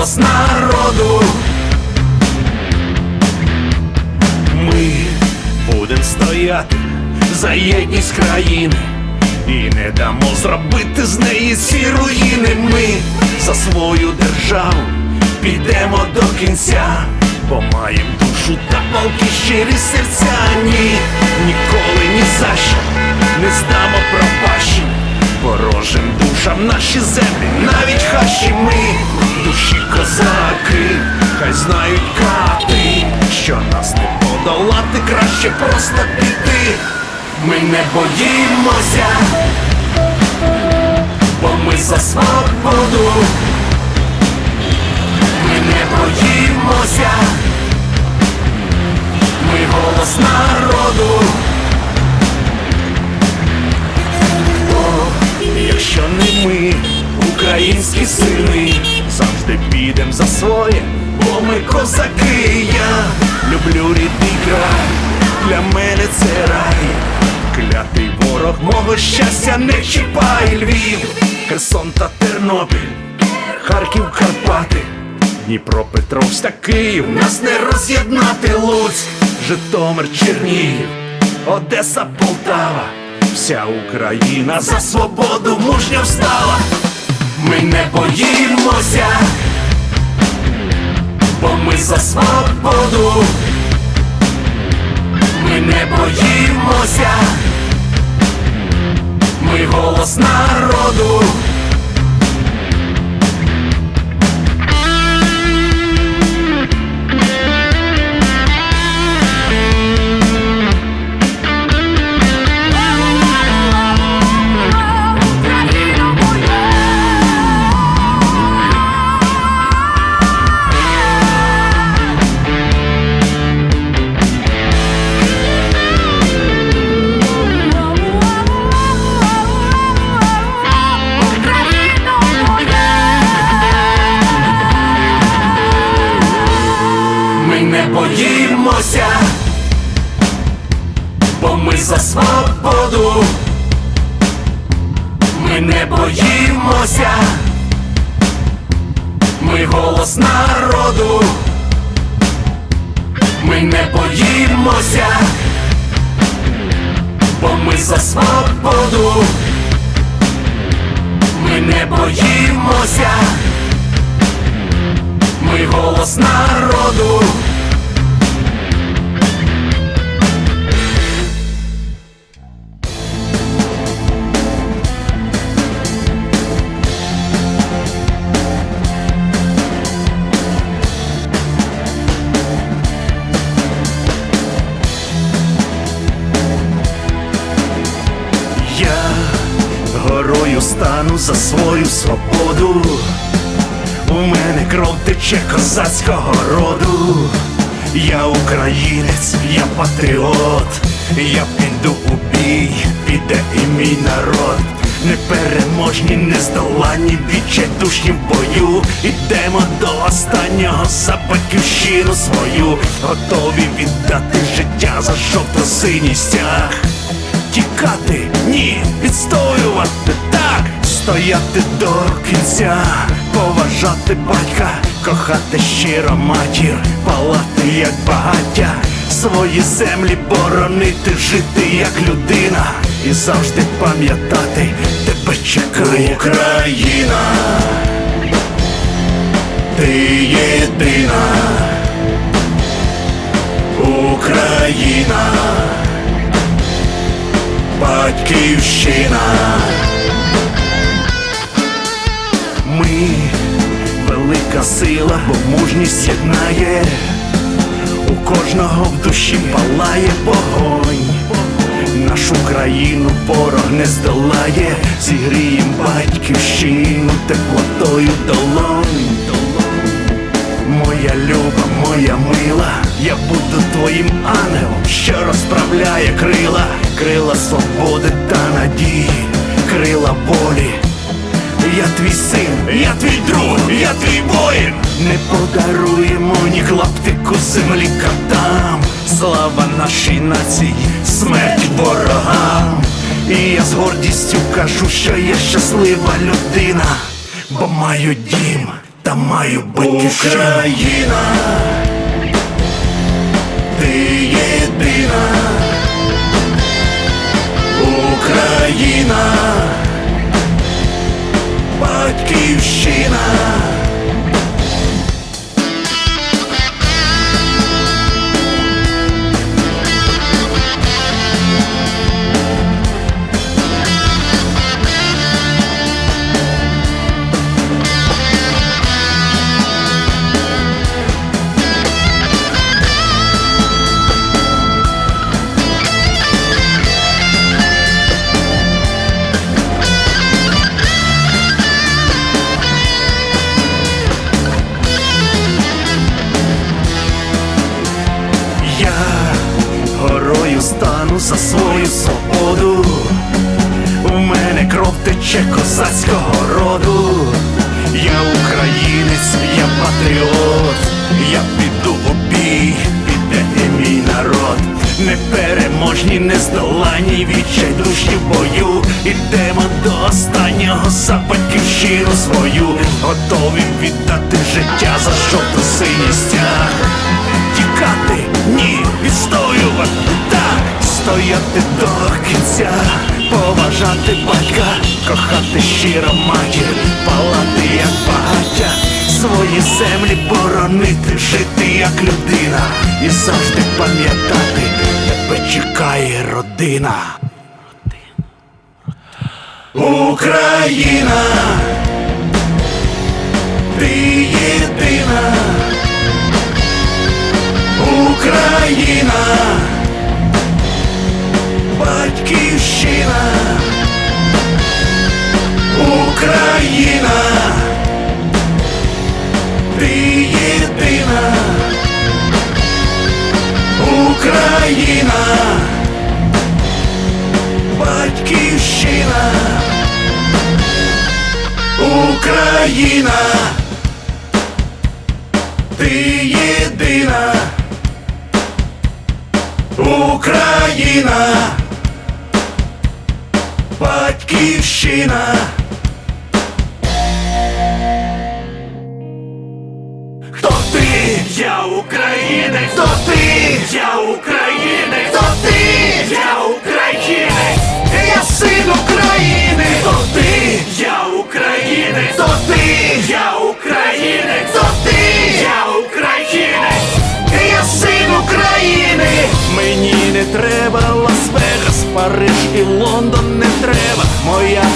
голос народу. Ми будем стояти за єдність країни і не дамо зробити з неї ці руїни. Ми за свою державу підемо до кінця, бо маємо душу та палки щирі серця. Ні, ніколи ні за що не здамо пропащі ворожим душам наші землі, навіть хащі просто піти. Ми не боїмося, бо ми за свободу. Ми не боїмося, ми голос народу. Якщо не ми, українські сини, завжди підем за своє, бо ми козаки, я люблю рідний край, для мене це рай, клятий ворог мого щастя не чіпай Львів, Херсон та Тернопіль, Харків, Карпати, Дніпропетровськ та Київ, нас не роз'єднати Луцьк, Житомир, Чернігів, Одеса, Полтава. Вся Україна за свободу мужньо встала. Ми не боїмося, бо ми за свободу. Ми не боїмося, ми голос народу. Боїмося, ми голос народу. Ми не боїмося, бо ми за свободу. Ми не боїмося. Ми голос народу. За свою свободу. У мене кров тече козацького роду. Я українець, я патріот, я піду у бій, піде і мій народ. Непереможні, нездоланні, відчайдушні в бою. Ідемо до останнього за батьківщину свою, готові віддати життя за жовто-синій стяг. Тікати, ні, відстоювати так, стояти до кінця, поважати батька, кохати щиро матір, палати як багаття, свої землі боронити, жити як людина, і завжди пам'ятати, тебе чекає Україна, ти єдина, Україна. Батьківщина. Велика сила, бо мужність єднає, у кожного в душі палає вогонь. Нашу країну ворог не здолає, зігрієм батьківщину теплотою долонь. Моя люба, моя мила, я буду твоїм ангелом, що розправляє крила, крила свободи та надії, крила волі. Я твій син, я твій друг, я твій воїн. Не подаруємо ні клаптику землі катам. Слава нашій нації, смерть ворогам. І я з гордістю кажу, що я щаслива людина, бо маю дім та маю батьківщину. Україна, ти єдина. Україна, батьківщина. Стану за свою свободу. У мене кров тече козацького роду. Я українець, я патріот, я піду у бій, піде і мій народ. Непереможні, нездолані, відчайдушні в бою. Ідемо до останнього за батьківщину свою. Готові віддати життя за жовто-синій стяг. Тікати, ні, відстоювати, стояти до кінця, поважати батька, кохати щиро матір, палати як багаття, свої землі боронити, жити як людина і завжди пам'ятати, тебе чекає родина. Україна, батьківщина, Україна, ти єдина, Україна, батьківщина, Україна, ти єдина. Україна, батьківщина. Хто ти? Я українець. Хто ти? Я українець. Хто ти? Я українець. Я син України.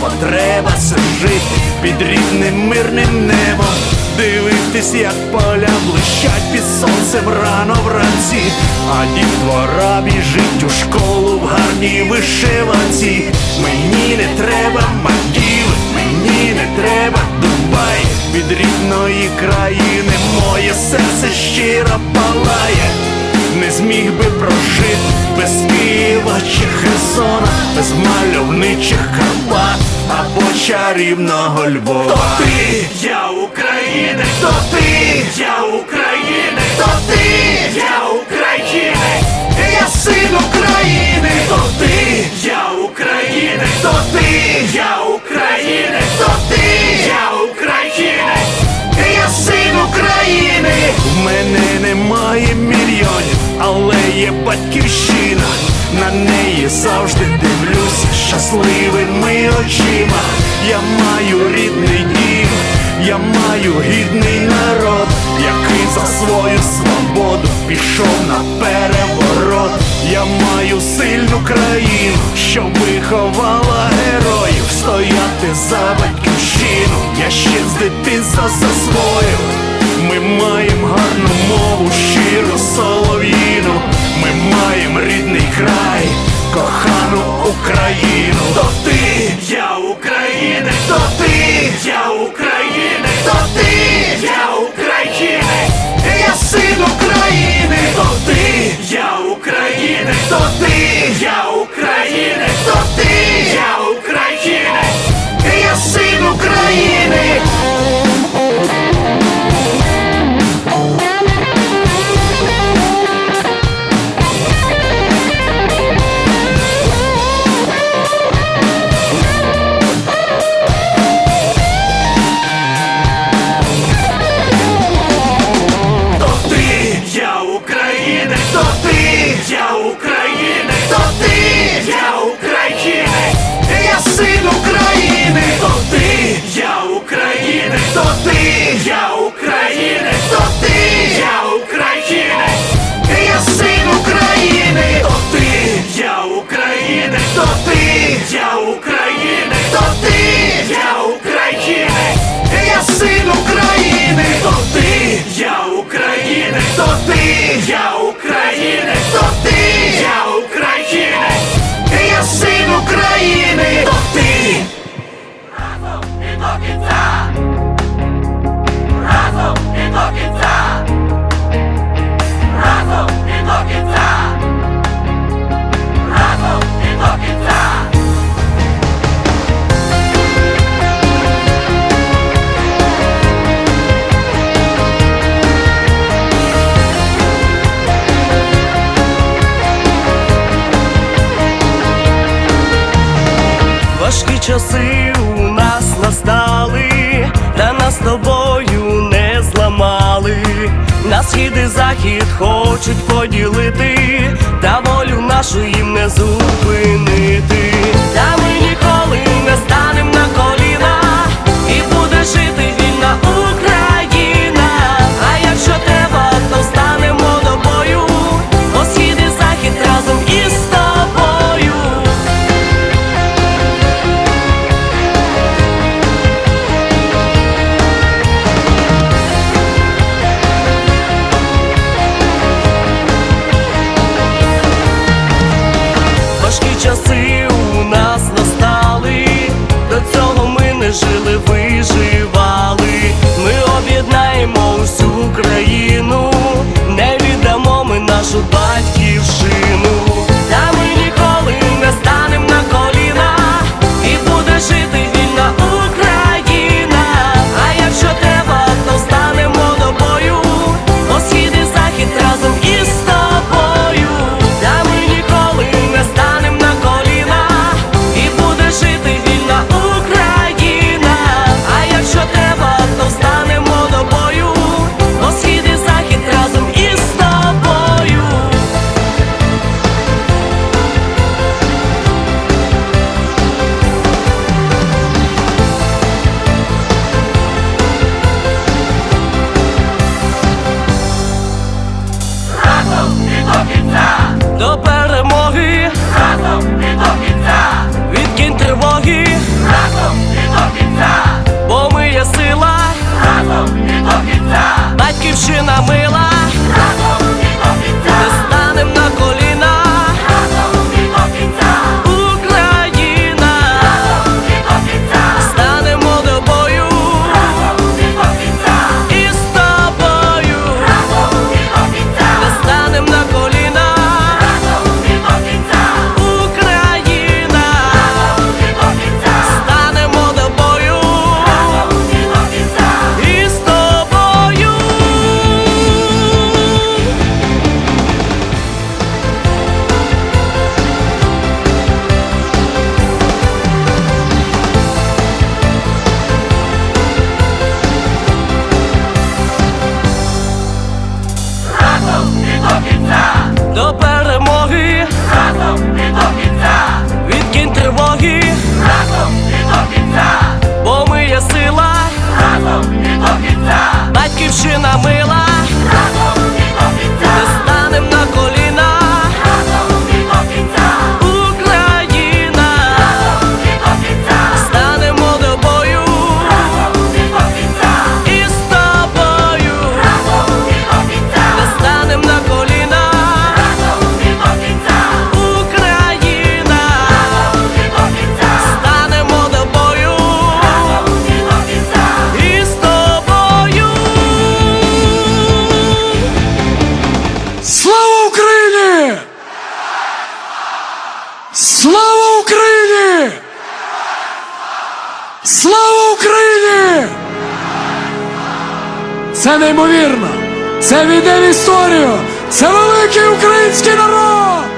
Потреба жити під рідним мирним небом. Дивитись, як поля блищать під сонцем рано вранці, а дітвора біжить у школу в гарній вишиванці. Мені не треба Мальдіви, мені не треба Дубай. Від рідної країни моє серце щиро палає. Не зміг би прожити без Києва чи Херсона, без мальовничих Карпат або чарівного Львова. Хто ти? Я українець. Хто ти? Я українець. Хто ти? Я українець. Я син України. Хто ти? Я українець. Хто ти? Я українець. Хто ти? Я українець. Я син України. В мене немає мільйонів, але є батьківщина. На неї завжди дивлюся очима. Я маю рідний дім, я маю гідний народ, який за свою свободу пішов на переворот. Я маю сильну країну, що виховала героїв, стояти за батьківщину. Я ще з дитинства засвоїв. Ми маємо гарну мову, щиру солов'їну. Ми маємо рідний край, кохану Україну. То ти, я українець, то ти, я українець, то ти, я українець, я син України, то ти, я українець, України, хто ти? Я України, хто ти? Я України, я син України, хто ти? Я України, хто ти? Я України, хто ти? Я України, я син України, хто ти? Я України, хто ти? Я України, хто ти? Я України, я син України, хто ти? Я України, хто ти? Я України, хто ти? Я України, я син України. часи у нас настали, та нас з тобою не зламали, на схід і захід хочуть поділити, та волю нашу їм не зупинити, та ми ніколи не станемо. на колі. Це неймовірно. Це війде в історію. Це великий український народ.